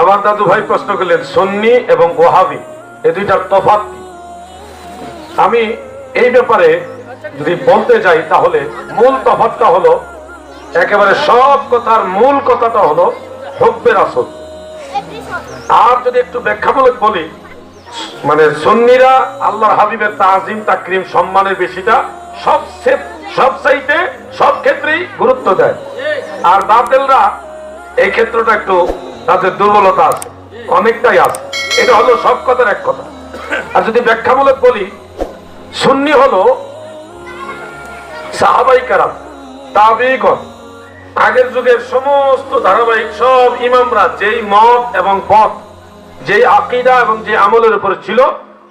আমার দাদু ভাই প্রশ্ন করলেন, সন্নি এবং ওহাবি এই দুইটার তফাৎ কি? আমি এই ব্যাপারে যদি বলতে যাই তাহলে মূল তফাৎটা হলো, একেবারে সব কথার মূল কথাটা হলো হব্বের আসল আর যদি একটু ব্যাখ্যামূলক বলি মানে সন্নিরা আল্লাহর হাবিবের তাজিম, তাকরিম, সম্মানের বেশিটা সব সব চাইতে সব ক্ষেত্রেই গুরুত্ব দেয় আর বাতেলরা এই ক্ষেত্রটা একটু তাদের দুর্বলতা আছে, অনেকটাই আছে। এটা হলো সব কথার এক কথা। আর যদি ব্যাখ্যামূলক বলি, সুন্নি হলো সাহাবাই তাবিগণ আগের যুগের সমস্ত ধারাবাহিক সব ইমামরা যেই মত এবং পথ, যেই আকিদা এবং যে আমলের উপরে ছিল,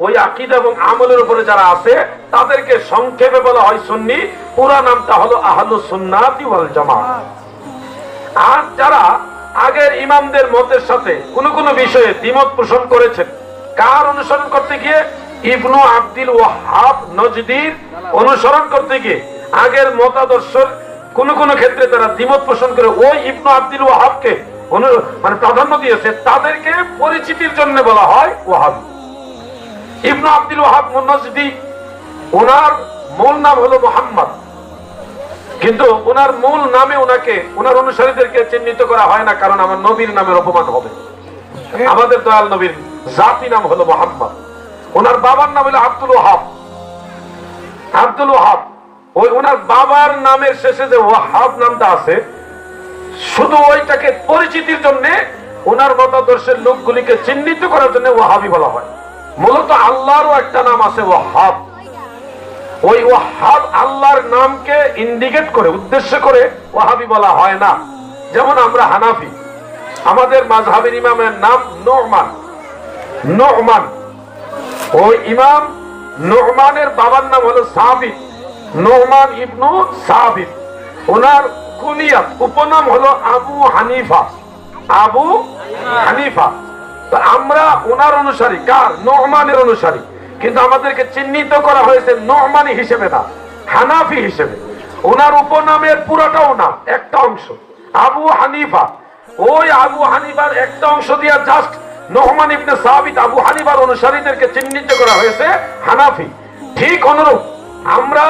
ওই আকিদা এবং আমলের উপরে যারা আছে, তাদেরকে সংক্ষেপে বলা হয় সুন্নি। পুরা নামটা হলো আহলু সুন্নাতি ওয়াল জামাত। আর যারা আগের ইমামদের মতের সাথে কোন কোন বিষয়ে দ্বিমত পোষণ করেছেন। কার অনুসরণ করতে গিয়ে? ইবনু আব্দুল ওয়াহাব নজদির অনুসরণ করতে গিয়ে। আগের মতাদর্শের কোন কোন ক্ষেত্রে তারা দ্বিমত পোষণ করে ওই ইবনু আব্দুল ওয়াহাবকে মানে প্রাধান্য দিয়েছে। তাদেরকে পরিচিতির জন্য বলা হয় ওয়াহাবি। ইবনু আব্দুল ওয়াহাব নজদি, ওনার মূল নাম হলো মোহাম্মদ। কিন্তু ওনার মূল নামে ওনাকে ওনার অনুসারীদেরকে চিহ্নিত করা হয় না কারণ আমার নবীর নামের অপমান হবে। আমাদের দয়াল নবীর জাতি নাম হলো মোহাম্মদ। ওনার বাবার নাম হলো আব্দুল ওহাব। আব্দুল ওহাব ওই ওনার বাবার নামের শেষে যে ওয়াহাব নামটা আছে শুধু ওইটাকে পরিচিতির জন্য ওনার মতাদর্শের লোকগুলিকে চিহ্নিত করার জন্য ওয়াহাবি বলা হয়। মূলত আল্লাহরও একটা নাম আছে ওয়াহাব ওই ওয়াহাব আল্লাহর নামকে ইন্ডিকেট করে, উদ্দেশ্য করে ওয়াহাবি বলা হয় না। যেমন আমরা হানাফি, আমাদের মাঝহাবের ইমামের নাম নোমান নোমান ওই ইমাম নোমানের বাবার নাম হলো সাবিত। নোমান ইবনু সাবিত। ওনার কুনিয়াত, উপনাম হলো আবু হানিফা। আবু হানিফা। তো আমরা ওনার অনুসারী, কার? নোমানের অনুসারী। কিন্তু আমাদেরকে চিহ্নিত করা হয়েছে নোমানি হিসেবে না, হানাফি হিসেবে। ওনার উপনামের পুরোটাও না, একটা অংশ। আবু হানিফা, ওই আবু হানিফার একটা অংশ দিয়া জাস্ট নহমান ইবনে সাবিত আবু হানিফার অনুসারীদেরকে চিহ্নিত করা হয়েছে হানাফি। ঠিক অনুরূপ, আমরা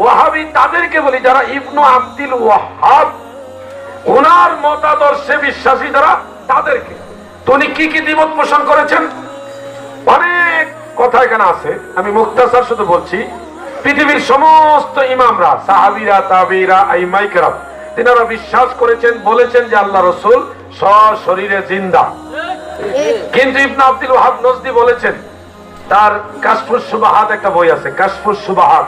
ওয়াহাবি তাদেরকে বলি যারা ইবনু আব্দুল ওয়াহাব। ওনার মতাদর্শে বিশ্বাসী যারা, তাদেরকে। তো উনি কি কি দ্বিমত পোষণ করেছেন? কথা এখানে আছে। আমি মুক্তাসার শুধু বলছি, পৃথিবীর সমস্ত ইমামরা, সাহাবিরা, তাবিরা, আইমাইকেরাম, তিনারা বিশ্বাস করেছেন, বলেছেন যে আল্লাহ রসুল সশরীরে জিন্দা। কিন্তু ইবনা আব্দুল ওয়াহাব নজদি বলেছেন, তার কাশফুর সুবাহাত একটা বই আছে, কাশফুস সুবাহাত।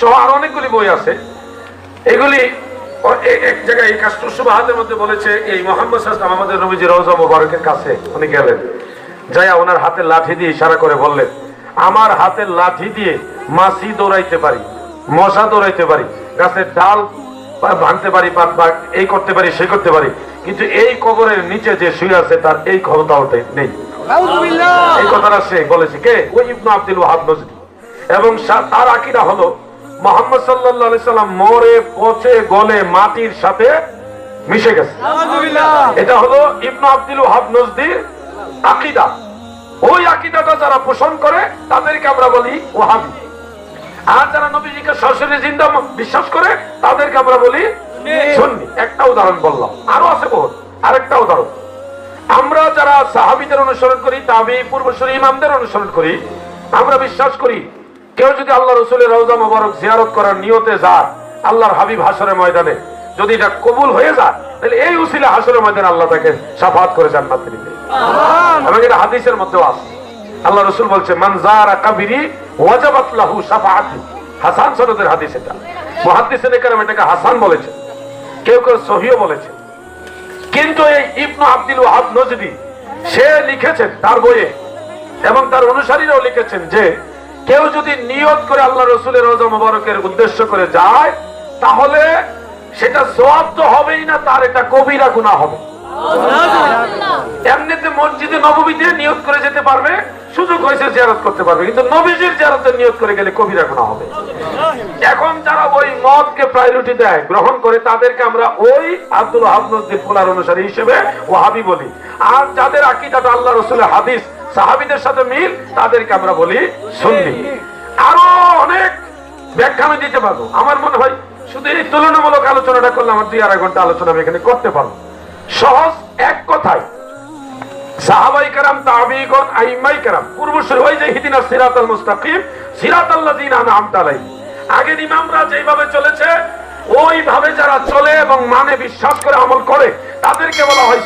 সহ আর অনেকগুলি বই আছে। এগুলি এক জায়গায় এই কাশফুস সুবাহাতের মধ্যে বলেছে, এই মোহাম্মদ আমাদের নবীজি রওজা মোবারকের কাছে উনি গেলেন। যাইয়া ওনার হাতে লাঠি দিয়ে ইশারা করে বললেন আমার হাতের লাঠি দিয়ে মাছি দৌড়াইতে পারি মশা দৌড়াইতে পারি গাছের ডাল ভাঙতে পারি এই করতে পারি সেই করতে পারি কিন্তু এই কবরের নিচে যে শুয়ে আছে তার এই ক্ষমতা ওঠে নেই। এই কথাটা সে বলেছে কে? ওই ইবনু আব্দুল ওয়াহাব নজরি। এবং তার আকিদা হলো মোহাম্মদ আলাইহি সাল্লাম মরে পচে গলে মাটির সাথে মিশে গেছে। এটা হলো ইবনু আব্দুল ওয়াহাব নজদির আকিদা। ওই আকিদাটা যারা পোষণ করে তাদেরকে আমরা বলি ওয়াহাবি আর যারা নবীজিকে সরাসরি জিন্দা বিশ্বাস করে তাদেরকে আমরা বলি সুন্নি। একটা উদাহরণ বললাম। আরও আছে বহুত। আরেকটা উদাহরণ। আমরা যারা সাহাবিদের অনুসরণ করি তাবি পূর্বসরী ইমামদের অনুসরণ করি আমরা বিশ্বাস করি কেউ যদি আল্লাহ রসুলের রওজা মোবারক জিয়ারত করার নিয়তে যায় আল্লাহর হাবিব হাসরের ময়দানে যদি এটা কবুল হয়ে যায় তাহলে এই উসিলে হাসরের ময়দানে আল্লাহ তাকে সাফাত করে জান্নাত দিবে। এবং এটা হাদিসের মধ্যেও আছে। আল্লাহ রসুল বলছে মানজারা কাবিরি হাসান সনদের হাদিস এটা। মুহাদ্দিসিন কেরাম এটাকে হাসান বলেছে। কেউ কেউ সহিও বলেছে। কিন্তু এই ইবনু আব্দুল ওয়াহাব নজদি সে লিখেছেন তার বইয়ে, এবং তার অনুসারীরাও লিখেছেন যে, কেউ যদি নিয়ত করে আল্লাহ রসুলের রোজা মোবারকের উদ্দেশ্য করে যায়, তাহলে সেটা সোয়াব তো হবেই না, তার এটা কবিরা গুণা হবে। এমনিতে মসজিদে নবমীতে নিয়ত করে যেতে পারবে, সুযোগ হয়েছে জিয়ারত করতে পারবে, কিন্তু নবীজির জিয়ারতের নিয়ত করে গেলে কবিরা গুনাহ হবে। এখন যারা ওই মদকে প্রায়োরিটি দেয়, গ্রহণ করে, তাদেরকে আমরা ওই আব্দুল হাবনুদ্দিন ফুলার অনুসারী হিসেবে ওয়াহাবি বলি। আর যাদের আকিদাটা আল্লাহ রসুলের হাদিস, সাহাবিদের সাথে মিল, তাদেরকে আমরা বলি সুন্নি। আরও অনেক ব্যাখ্যা আমি দিতে পারব। আমার মনে হয় শুধু এই তুলনামূলক আলোচনাটা করলে আমার দুই আড়াই ঘণ্টা আলোচনা আমি এখানে করতে পারব। সহজ এক কথায়। মানে বিশ্বাস করে, আমল করে, তাদেরকে বলা হয়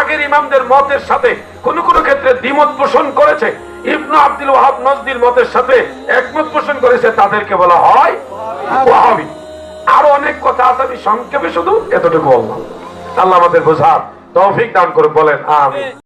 আগের ইমামদের মতের সাথে কোন কোন ক্ষেত্রে দ্বিমত পোষণ করেছে, ইবনু আব্দুল ওয়াহাব নজদির মতের সাথে একমত পোষণ করেছে, তাদেরকে বলা হয় আরও অনেক কথা আছে, আমি সংক্ষেপে শুধু এতটুকু বললাম। আল্লাহ আমাদের বোঝার তৌফিক দান করে বলেন আমি